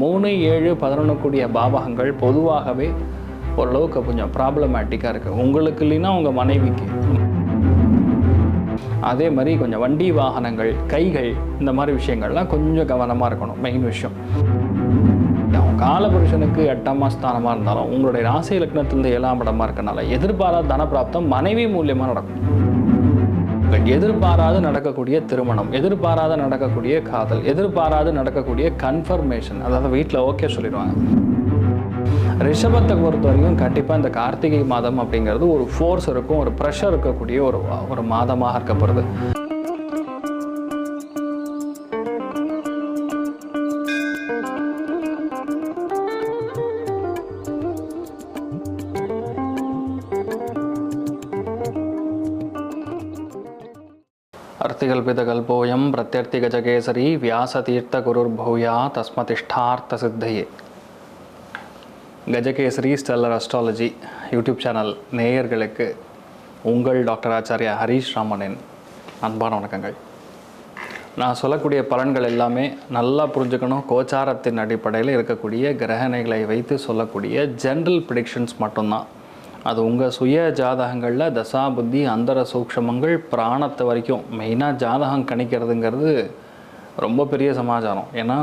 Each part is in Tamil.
மூணு ஏழு பதினொன்று கூடிய பாவகங்கள் பொதுவாகவே ஓரளவுக்கு கொஞ்சம் ப்ராப்ளமேட்டிக்காக இருக்குது உங்களுக்கு இல்லைன்னா உங்கள் மனைவிக்கு. அதே மாதிரி கொஞ்சம் வண்டி வாகனங்கள் கைகள் இந்த மாதிரி விஷயங்கள்லாம் கொஞ்சம் கவனமாக இருக்கணும். மெயின் விஷயம். கால காலபுருஷனுக்கு எட்டாம் ஸ்தானமாக இருந்தாலும் உங்களுடைய ராசி லக்னத்திலிருந்து ஏழாம் இடமா இருக்கனால எதிர்பாராத தனப்பிராப்தம் மனைவி மூலியமாக நடக்கும். எதிர்பாராது நடக்கக்கூடிய திருமணம் எதிர்பாராத நடக்கக்கூடிய காதல் எதிர்பாராது நடக்கக்கூடிய கன்ஃபர்மேஷன் அதாவது வீட்டில் ஓகே சொல்லிடுவாங்க. ரிஷபத்தை பொறுத்த வரைக்கும் கண்டிப்பாக இந்த கார்த்திகை மாதம் அப்படிங்கிறது ஒரு ஃபோர்ஸ் இருக்கும் ஒரு ப்ரெஷர் இருக்கக்கூடிய ஒரு ஒரு மாதமாக இருக்கப்படுது அர்த்திகல்பிதகல்போயம் பிரத்யர்த்திகஜகேசரி வியாசதீர்த்த குருர்பூயா தஸ்மதிஷ்டார்த்த சித்தையே Gajakesari stellar astrology YouTube channel நேயர்களுக்கு உங்கள் டாக்டர் ஆச்சாரியா ஹரீஷ் ராமனின் அன்பான வணக்கங்கள். நான் சொல்லக்கூடிய பலன்கள் எல்லாமே நல்லா புரிஞ்சுக்கணும். கோச்சாரத்தின் அடிப்படையில் இருக்கக்கூடிய கிரகணைகளை வைத்து சொல்லக்கூடிய ஜென்ரல் ப்ரிடிக்ஷன்ஸ் மட்டும்தான். அது உங்கள் சுய ஜாதகங்களில் தசா புத்தி அந்தர சூக்ஷமங்கள் பிராணத்தை வரைக்கும். மெயினாக ஜாதகம் கணிக்கிறதுங்கிறது ரொம்ப பெரிய சமாச்சாரம். ஏன்னா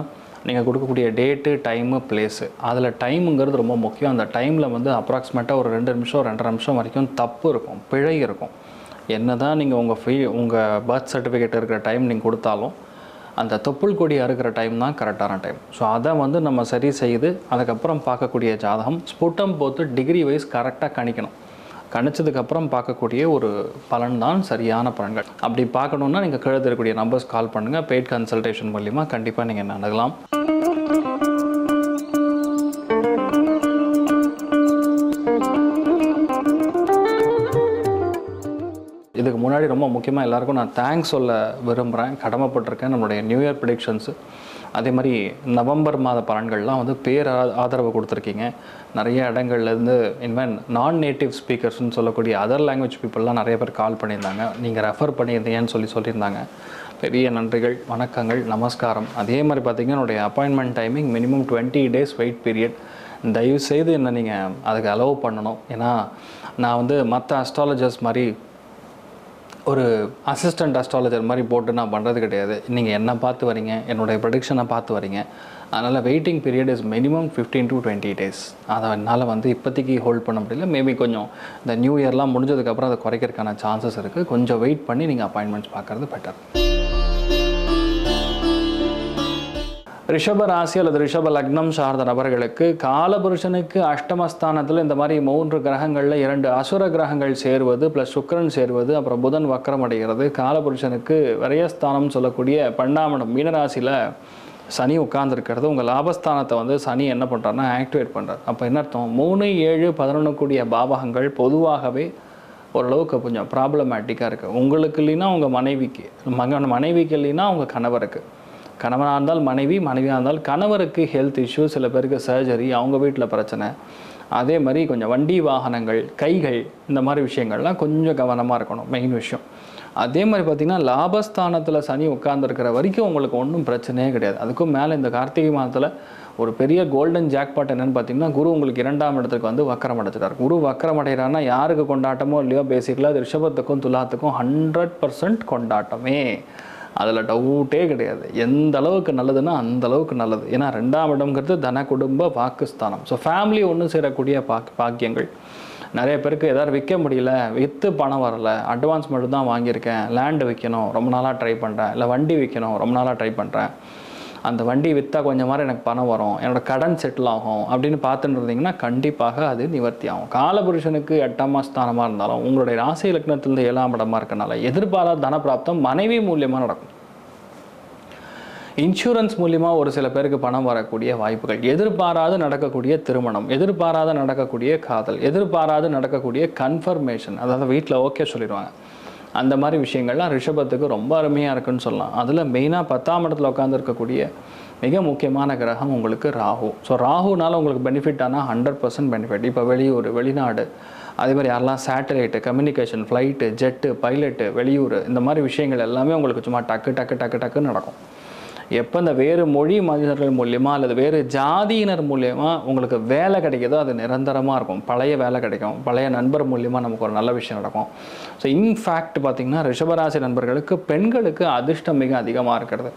நீங்கள் கொடுக்கக்கூடிய டேட்டு டைமு பிளேஸு அதில் டைமுங்கிறது ரொம்ப முக்கியம். அந்த டைமில் வந்து அப்ராக்சிமேட்டாக ஒரு ரெண்டு நிமிஷம் ரெண்டரை நிமிஷம் வரைக்கும் தப்பு இருக்கும். பிழை இருக்கும். என்ன தான் நீங்கள் உங்கள் ஃபீ உங்கள் பர்த் சர்டிஃபிகேட் இருக்கிற டைம் நீங்கள் கொடுத்தாலும் அந்த தொப்புள் கொடி அறுக்கிற டைம் தான் கரெக்டான டைம் ஸோ அதை வந்து நம்ம சரி செய்து அதுக்கப்புறம் பார்க்கக்கூடிய ஜாதகம் ஸ்புட்டம் போத்து டிகிரி வைஸ் கரெக்டாக கணிக்கணும். கணிச்சதுக்கப்புறம் பார்க்கக்கூடிய ஒரு பலன் தான் சரியான பலன்கள். அப்படி பார்க்கணுன்னா நீங்கள் கீழே இருக்கக்கூடிய நம்பர்ஸ் கால் பண்ணுங்கள் பெய்ட் கன்சல்டேஷன் மூலிமா கண்டிப்பாக நீங்கள் நடக்கலாம். ரொம்ப முக்கியமாக எல்லாருக்கும் நான் தேங்க்ஸ் சொல்ல விரும்புகிறேன் கடமைப்பட்டிருக்கேன் நம்மளுடைய நியூ இயர் ப்ரிடிக்ஷன்ஸு அதே மாதிரி நவம்பர் மாத பலன்கள்லாம் வந்து பேர் ஆ- ஆதரவு கொடுத்துருக்கீங்க. நிறைய இடங்கள்லேருந்து இன்வென் நான் நேட்டிவ் ஸ்பீக்கர்ஸ்னு சொல்லக்கூடிய அதர் லாங்குவேஜ் பீப்புளெலாம் நிறைய பேர் கால் பண்ணியிருந்தாங்க. நீங்கள் ரெஃபர் பண்ணியிருந்தீங்கன்னு சொல்லி சொல்லியிருந்தாங்க. பெரிய நன்றிகள் வணக்கங்கள் நமஸ்காரம். அதே மாதிரி பார்த்தீங்கன்னா என்னுடைய appointment timing minimum twenty days wait period தயவு செய்து என்ன நீங்கள் அதுக்கு அலோவ் பண்ணணும். ஏன்னா நான் வந்து மற்ற அஸ்ட்ராலஜர்ஸ் மாதிரி ஒரு அசிஸ்டன்ட் அஸ்ட்ராலஜர் மாதிரி போட்டு நான் பண்ணுறது கிடையாது. நீங்கள் என்ன பார்த்து வரீங்க? என்னுடைய ப்ரடிக்ஷனை பார்த்து வரீங்க. அதனால் waiting period is minimum fifteen to twenty days அதை என்னால் வந்து இப்போதைக்கு ஹோல்ட் பண்ண முடியல. மேபி கொஞ்சம் இந்த நியூ இயர்லாம் முடிஞ்சதுக்கப்புறம் அதை குறைக்கிறதுக்கான சான்சஸ் இருக்குது கொஞ்சம் வெயிட் பண்ணி நீங்கள் அப்பாயின்மெண்ட்ஸ் பார்க்குறது பெட்டர் ரிஷப ராசி அல்லது ரிஷப லக்னம் சார்ந்த நபர்களுக்கு காலபுருஷனுக்கு அஷ்டமஸ்தானத்தில் இந்த மாதிரி மூன்று கிரகங்களில் இரண்டு அசுர கிரகங்கள் சேருவது ப்ளஸ் சுக்கிரன் சேருவது அப்புறம் புதன் வக்கரம் அடைகிறது. காலபுருஷனுக்கு விரயஸ்தானம் சொல்லக்கூடிய பண்டாமடம் மீனராசியில் சனி உட்கார்ந்துருக்கிறது. உங்கள் லாபஸ்தானத்தை வந்து சனி என்ன பண்ணுறாருன்னா ஆக்டிவேட் பண்ணுறார் அப்போ என்ன அர்த்தம்? மூணு ஏழு பதினொன்று கூடிய பாவகங்கள் பொதுவாகவே ஓரளவுக்கு கொஞ்சம் ப்ராப்ளமேட்டிக்காக இருக்குது உங்களுக்கு இல்லைன்னா உங்கள் மனைவிக்கு மகன் மனைவிக்கு இல்லைன்னா உங்கள் கணவருக்கு. கணவனாக இருந்தால் மனைவி மனைவியாக இருந்தால் கணவருக்கு ஹெல்த் இஷ்யூ சில பேருக்கு சர்ஜரி அவங்க வீட்டில் பிரச்சனை. அதே மாதிரி கொஞ்சம் வண்டி வாகனங்கள் கைகள் இந்த மாதிரி விஷயங்கள்லாம் கொஞ்சம் கவனமாக இருக்கணும் மெயின் விஷயம். அதே மாதிரி பார்த்திங்கன்னா லாபஸ்தானத்தில் சனி உட்கார்ந்துருக்கிற வரைக்கும் உங்களுக்கு ஒன்றும் பிரச்சனையே கிடையாது. அதுக்கும் மேலே இந்த கார்த்திகை மாதத்தில் ஒரு பெரிய கோல்டன் ஜாக்பாட் என்னென்னு பார்த்தீங்கன்னா குரு உங்களுக்கு இரண்டாம் இடத்துக்கு வந்து வக்கரம் அடைச்சிட்டார் குரு வக்கரம் அடைகிறான்னா யாருக்கு கொண்டாட்டமோ இல்லையோ பேசிக்கலாக அது ரிஷபத்துக்கும் துலாத்துக்கும் ஹண்ட்ரட் பர்சன்ட் கொண்டாட்டமே. அதில் டவுட்டே கிடையாது. எந்த அளவுக்கு நல்லதுன்னா அந்த அளவுக்கு நல்லது. ஏன்னா ரெண்டாம் இடம்ங்கிறது தன குடும்ப பாகிஸ்தானம் ஸோ ஃபேமிலி ஒன்று சேரக்கூடிய பாக் பாக்கியங்கள். நிறைய பேருக்கு எதாவது விற்க முடியல விற்று பணம் வரல அட்வான்ஸ் மட்டும் தான் வாங்கியிருக்கேன் லேண்டு விற்கணும் ரொம்ப நாளாக ட்ரை பண்ணுறேன் இல்லை வண்டி விற்கணும் ரொம்ப நாளாக ட்ரை பண்ணுறேன் அந்த வண்டி விற்றா கொஞ்சம் மாதிரி எனக்கு பணம் வரும் என்னோட கடன் செட்டில் ஆகும் அப்படின்னு பார்த்துட்டு இருந்தீங்கன்னா கண்டிப்பாக அது நிவர்த்தி ஆகும். காலபுருஷனுக்கு எட்டாம் ஸ்தானமாக இருந்தாலும் உங்களுடைய ராசி இலக்கணத்திலிருந்து ஏழாம் இடமா இருக்கனால எதிர்பாராத தனப்பிராப்தம் மனைவி மூலியமாக நடக்கும். இன்சூரன்ஸ் மூலியமாக ஒரு சில பேருக்கு பணம் வரக்கூடிய வாய்ப்புகள் எதிர்பாராது நடக்கக்கூடிய திருமணம் எதிர்பாராத நடக்கக்கூடிய காதல் எதிர்பாராது நடக்கக்கூடிய கன்ஃபர்மேஷன் அதாவது வீட்டில் ஓகே சொல்லிடுவாங்க. அந்த மாதிரி விஷயங்கள்லாம் ரிஷபத்துக்கு ரொம்ப அருமையாக இருக்குன்னு சொல்லலாம். அதில் மெயினாக பத்தாம் இடத்துல உட்காந்துருக்கக்கூடிய மிக முக்கியமான கிரகம் உங்களுக்கு ராகு. ஸோ ராகுனால உங்களுக்கு பெனிஃபிட் ஆனால் ஹண்ட்ரட் பர்சன்ட் பெனிஃபிட் இப்போ வெளியூர் வெளிநாடு அதே மாதிரி யாரெல்லாம் satellite communication flight jet pilot வெளியூர் இந்த மாதிரி விஷயங்கள் எல்லாமே உங்களுக்கு சும்மா டக்கு டக்கு டக்கு டக்குன்னு நடக்கும். எப்போ இந்த வேறு மொழி மனிதர்கள் மூலியமாக அல்லது வேறு ஜாதியினர் மூலியமாக உங்களுக்கு வேலை கிடைக்கிதோ அது நிரந்தரமாக இருக்கும். பழைய வேலை கிடைக்கும். பழைய நண்பர் மூலியமாக நமக்கு ஒரு நல்ல விஷயம் நடக்கும். ஸோ இன்ஃபேக்ட் பார்த்திங்கன்னா ரிஷபராசி நண்பர்களுக்கு பெண்களுக்கு அதிர்ஷ்டம் மிக அதிகமாக இருக்கிறது.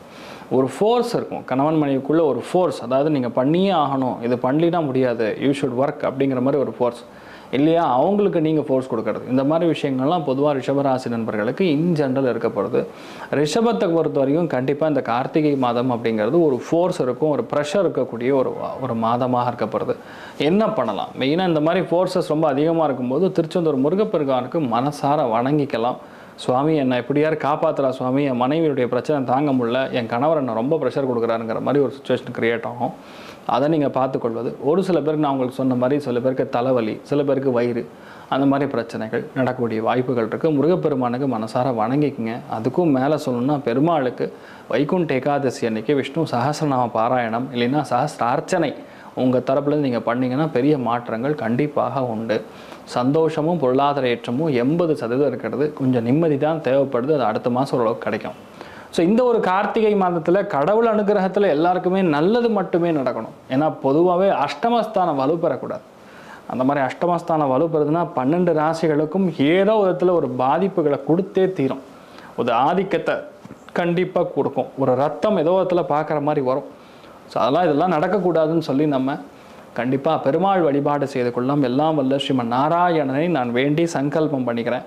ஒரு ஃபோர்ஸ் இருக்கும். கணவன் மனைவிக்குள்ளே ஒரு ஃபோர்ஸ் அதாவது நீங்கள் பண்ணியே ஆகணும். இது பண்ணலினா முடியாது. யூ ஷுட் ஒர்க் அப்படிங்கிற மாதிரி ஒரு ஃபோர்ஸ் இல்லையா? அவங்களுக்கு நீங்கள் ஃபோர்ஸ் கொடுக்கறது. இந்த மாதிரி விஷயங்கள்லாம் பொதுவாக ரிஷபராசி நண்பர்களுக்கு இன் ஜென்ரல் இருக்கப்படுது ரிஷபத்தை பொறுத்த வரைக்கும் கண்டிப்பாக இந்த கார்த்திகை மாதம் அப்படிங்கிறது ஒரு ஃபோர்ஸ் இருக்கும் ஒரு ப்ரெஷர் இருக்கக்கூடிய ஒரு ஒரு மாதமாக இருக்கப்படுது என்ன பண்ணலாம்? மெயினாக இந்த மாதிரி ஃபோர்ஸஸ் ரொம்ப அதிகமாக இருக்கும்போது திருச்செந்தூர் முருகப்பெருகானுக்கு மனசார வணங்கிக்கலாம். சுவாமி என்னை எப்படியாரு காப்பாற்றுறா சுவாமி. என் மனைவியுடைய பிரச்சனை தாங்க முடியல. என் கணவர் என்னை ரொம்ப ப்ரெஷர் கொடுக்குறாருங்கிற மாதிரி ஒரு சுச்சுவேஷன் க்ரியேட் ஆகும். அதை நீங்கள் பார்த்துக்கொள்வது. ஒரு சில பேருக்கு நான் உங்களுக்கு சொன்ன மாதிரி சில பேருக்கு தலைவலி சில பேருக்கு வயிறு அந்த மாதிரி பிரச்சனைகள் நடக்கக்கூடிய வாய்ப்புகள் இருக்குது முருகப்பெருமானுக்கு மனசார வணங்கிக்குங்க. அதுக்கும் மேலே சொல்லணும்னா பெருமாளுக்கு வைகுண்ட ஏகாதசி அன்னைக்கு விஷ்ணு சஹசிரநாம பாராயணம் இல்லைன்னா சஹசிரார்ச்சனை உங்கள் தரப்புலேருந்து நீங்கள் பண்ணீங்கன்னா பெரிய மாற்றங்கள் கண்டிப்பாக உண்டு. சந்தோஷமும் பொருளாதார ஏற்றமும் எண்பது சதவீதம் இருக்கிறது. கொஞ்சம் நிம்மதி தான் தேவைப்படுது. அது அடுத்த மாதம் ஓரளவுக்கு கிடைக்கும். ஸோ இந்த ஒரு கார்த்திகை மாதத்தில் கடவுள் அனுகிரகத்தில் எல்லாருக்குமே நல்லது மட்டுமே நடக்கணும். ஏன்னா பொதுவாகவே அஷ்டமஸ்தானம் வலுப்பெறக்கூடாது. அந்த மாதிரி அஷ்டமஸ்தானம் வலுப்பெறுதுன்னா பன்னெண்டு ராசிகளுக்கும் ஏதோ விதத்தில் ஒரு பாதிப்புகளை கொடுத்தே தீரும். ஒரு ஆதிக்கத்தை கண்டிப்பாக கொடுக்கும். ஒரு ரத்தம் ஏதோ விதத்தில் பார்க்குற மாதிரி வரும். ஸோ அதெல்லாம் இதெல்லாம் நடக்கக்கூடாதுன்னு சொல்லி நம்ம கண்டிப்பாக பெருமாள் வழிபாடு செய்து கொள்ளலாம். எல்லாம் வல்ல ஸ்ரீமன் நாராயணனை நான் வேண்டி சங்கல்பம் பண்ணிக்கிறேன்.